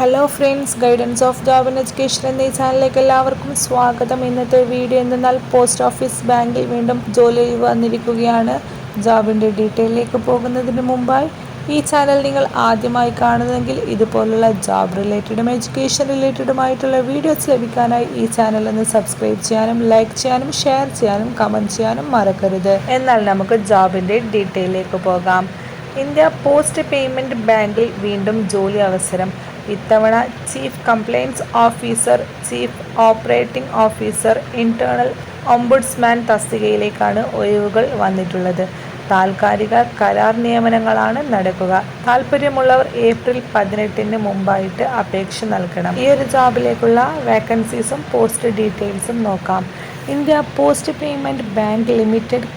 Hello friends guidance of job and education എന്ന ചാനലിലേക്ക് എല്ലാവർക്കും സ്വാഗതം. ഇന്നത്തെ വീഡിയോ എന്തെന്നാൽ പോസ്റ്റ് ഓഫീസ് ബാങ്കിൽ വീണ്ടും ജോലി വന്നിരിക്കുകയാണ്. ജോബിന്റെ ഡീറ്റെയിലേക്ക് പോകുന്നതിന് മുമ്പായി ഈ ചാനൽ നിങ്ങൾ ആദ്യമായി കാണുന്നതെങ്കിൽ ഇതുപോലുള്ള ജോബ് റിലേറ്റഡും എഡ്യൂക്കേഷൻ റിലേറ്റഡുമായിട്ടുള്ള വീഡിയോസ് ലഭിക്കാനായി ഈ ചാനൽ ഒന്ന് സബ്സ്ക്രൈബ് ചെയ്യാനും ലൈക്ക് ചെയ്യാനും ഷെയർ ചെയ്യാനും കമന്റ് ചെയ്യാനും മറക്കരുത്. എന്നാൽ നമുക്ക് ജോബിന്റെ ഡീറ്റെയിലേക്ക് പോകാം. ഇന്ത്യ പോസ്റ്റ് പേയ്മെന്റ് ബാങ്കിൽ വീണ്ടും ജോലി അവസരം ഇത്തവണ chief compliance officer chief operating officer internal ombudsman തസ്തികയിലേക്കാണ് ഒഴിവുകൾ വന്നിട്ടുള്ളത്. താൽക്കാലിക കരാർ നിയമനങ്ങളാണ് നടക്കുക. താല്പര്യമുള്ളവർ ഏപ്രിൽ പതിനെട്ടിന് മുമ്പായിട്ട് അപേക്ഷ നൽകണം. ഈ ഒരു ജോബിലേക്കുള്ള വേക്കൻസീസും പോസ്റ്റ് ഡീറ്റെയിൽസും നോക്കാം. India post payment bank limited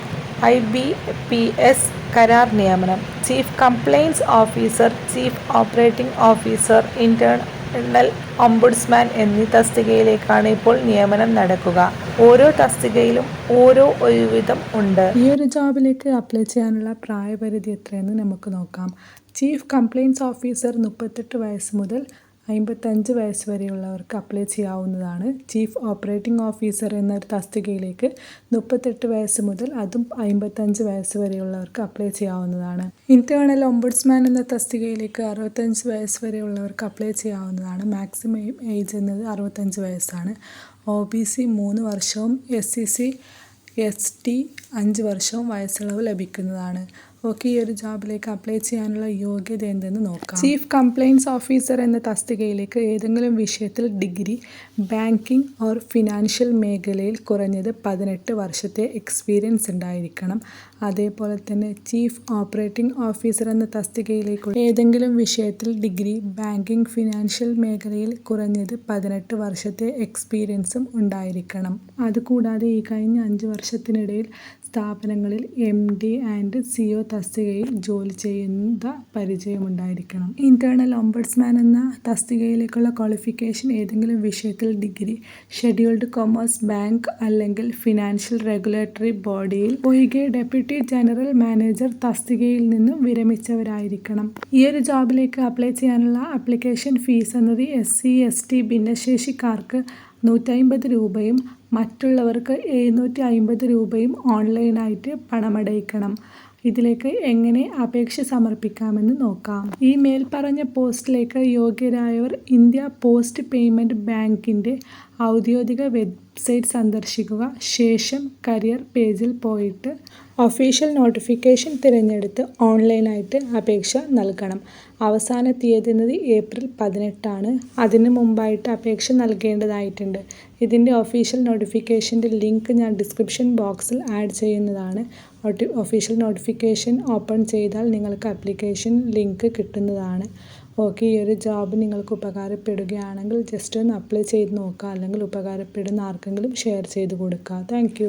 I B P S കരാർ നിയമനം. Chief compliance officer chief operating officer internal ombudsman എന്നീ തസ്തികയിലേക്കാണ് ഇപ്പോൾ നിയമനം നടക്കുക. ഓരോ തസ്തികയിലും ഓരോ ഒഴിവിധം ഉണ്ട്. ഈ ഒരു ജോബിലേക്ക് അപ്ലൈ ചെയ്യാനുള്ള പ്രായപരിധി എത്രയെന്ന് നമുക്ക് നോക്കാം. ചീഫ് കംപ്ലയിൻസ് ഓഫീസർ മുപ്പത്തെട്ട് വയസ്സ് മുതൽ അമ്പത്തഞ്ച് വയസ്സ് വരെയുള്ളവർക്ക് അപ്ലൈ ചെയ്യാവുന്നതാണ്. ചീഫ് ഓപ്പറേറ്റിംഗ് ഓഫീസർ എന്നൊരു തസ്തികയിലേക്ക് മുപ്പത്തെട്ട് വയസ്സ് മുതൽ അതും അമ്പത്തഞ്ച് വയസ്സ് വരെയുള്ളവർക്ക് അപ്ലൈ ചെയ്യാവുന്നതാണ്. ഇന്റേണൽ ഒംബുഡ്സ്മാൻ എന്ന തസ്തികയിലേക്ക് അറുപത്തഞ്ച് വയസ്സ് വരെയുള്ളവർക്ക് അപ്ലൈ ചെയ്യാവുന്നതാണ്. മാക്സിമം ഏജ് എന്നത് അറുപത്തഞ്ച് വയസ്സാണ്. ഒ ബി സി മൂന്ന് വർഷവും S C C S T അഞ്ച് വർഷവും വയസ്സിളവ് ലഭിക്കുന്നതാണ്. ഓക്കെ ഈ ഒരു ജോബിലേക്ക് അപ്ലൈ ചെയ്യാനുള്ള യോഗ്യത എന്തെന്ന് നോക്കാം. ചീഫ് കംപ്ലയിൻസ് ഓഫീസർ എന്ന തസ്തികയിലേക്ക് ഏതെങ്കിലും വിഷയത്തിൽ ഡിഗ്രി ബാങ്കിങ് ഓർ ഫിനാൻഷ്യൽ മേഖലയിൽ കുറഞ്ഞത് പതിനെട്ട് വർഷത്തെ എക്സ്പീരിയൻസ് ഉണ്ടായിരിക്കണം. അതേപോലെ തന്നെ ചീഫ് ഓപ്പറേറ്റിംഗ് ഓഫീസർ എന്ന തസ്തികയിലേക്കുള്ള ഏതെങ്കിലും വിഷയത്തിൽ ഡിഗ്രി ബാങ്കിങ് ഫിനാൻഷ്യൽ മേഖലയിൽ കുറഞ്ഞത് പതിനെട്ട് വർഷത്തെ എക്സ്പീരിയൻസും ഉണ്ടായിരിക്കണം. അതുകൂടാതെ ഈ കഴിഞ്ഞ അഞ്ച് വർഷത്തിനിടയിൽ സ്ഥാപനങ്ങളിൽ M D and C O തസ്തികയിൽ ജോലി ചെയ്യുന്ന പരിചയമുണ്ടായിരിക്കണം. ഇന്റേണൽ ഓംബഡ്സ്മാൻ എന്ന തസ്തികയിലേക്കുള്ള ക്വാളിഫിക്കേഷൻ ഏതെങ്കിലും വിഷയത്തിൽ ഡിഗ്രി ഷെഡ്യൂൾഡ് കൊമേഴ്സ് ബാങ്ക് അല്ലെങ്കിൽ ഫിനാൻഷ്യൽ റെഗുലേറ്ററി ബോഡിയിൽ ഒഴികെ ഡെപ്യൂട്ടി ജനറൽ മാനേജർ തസ്തികയിൽ നിന്നും വിരമിച്ചവരായിരിക്കണം. ഈ ഒരു ജോബിലേക്ക് അപ്ലൈ ചെയ്യാനുള്ള ആപ്ലിക്കേഷൻ ഫീസ് എന്നത് എസ് സി എസ് ടി ഭിന്നശേഷിക്കാർക്ക് നൂറ്റമ്പത് രൂപയും മറ്റുള്ളവർക്ക് എഴുന്നൂറ്റി അമ്പത് രൂപയും ഓൺലൈനായിട്ട് പണമടയ്ക്കണം. ഇതിലേക്ക് എങ്ങനെ അപേക്ഷ സമർപ്പിക്കാമെന്ന് നോക്കാം. ഈ മേൽപ്പറഞ്ഞ പോസ്റ്റിലേക്ക് യോഗ്യരായവർ ഇന്ത്യ പോസ്റ്റ് പേയ്മെന്റ് ബാങ്കിന്റെ ഔദ്യോഗിക വെബ്സൈറ്റ് സന്ദർശിക്കുക. ശേഷം കരിയർ പേജിൽ പോയിട്ട് ഒഫീഷ്യൽ നോട്ടിഫിക്കേഷൻ തിരഞ്ഞെടുത്ത് ഓൺലൈനായിട്ട് അപേക്ഷ നൽകണം. അവസാന തീയതി ഏപ്രിൽ പതിനെട്ടാണ്. അതിന് മുമ്പായിട്ട് അപേക്ഷ നൽകേണ്ടതായിട്ടുണ്ട്. ഇതിന്റെ ഒഫീഷ്യൽ നോട്ടിഫിക്കേഷന്റെ ലിങ്ക് ഞാൻ ഡിസ്ക്രിപ്ഷൻ ബോക്സിൽ ആഡ് ചെയ്യുന്നതാണ്. ഒഫീഷ്യൽ നോട്ടിഫിക്കേഷൻ ഓപ്പൺ ചെയ്താൽ നിങ്ങൾക്ക് അപ്ലിക്കേഷൻ ലിങ്ക് കിട്ടുന്നതാണ്. ഓക്കെ ഈ ഒരു ജോബ് നിങ്ങൾക്ക് ഉപകാരപ്പെടുകയാണെങ്കിൽ ജസ്റ്റ് ഒന്ന് അപ്ലൈ ചെയ്ത് നോക്കുക. അല്ലെങ്കിൽ ഉപകാരപ്പെടുന്ന ആർക്കെങ്കിലും ഷെയർ ചെയ്ത് കൊടുക്കുക. താങ്ക്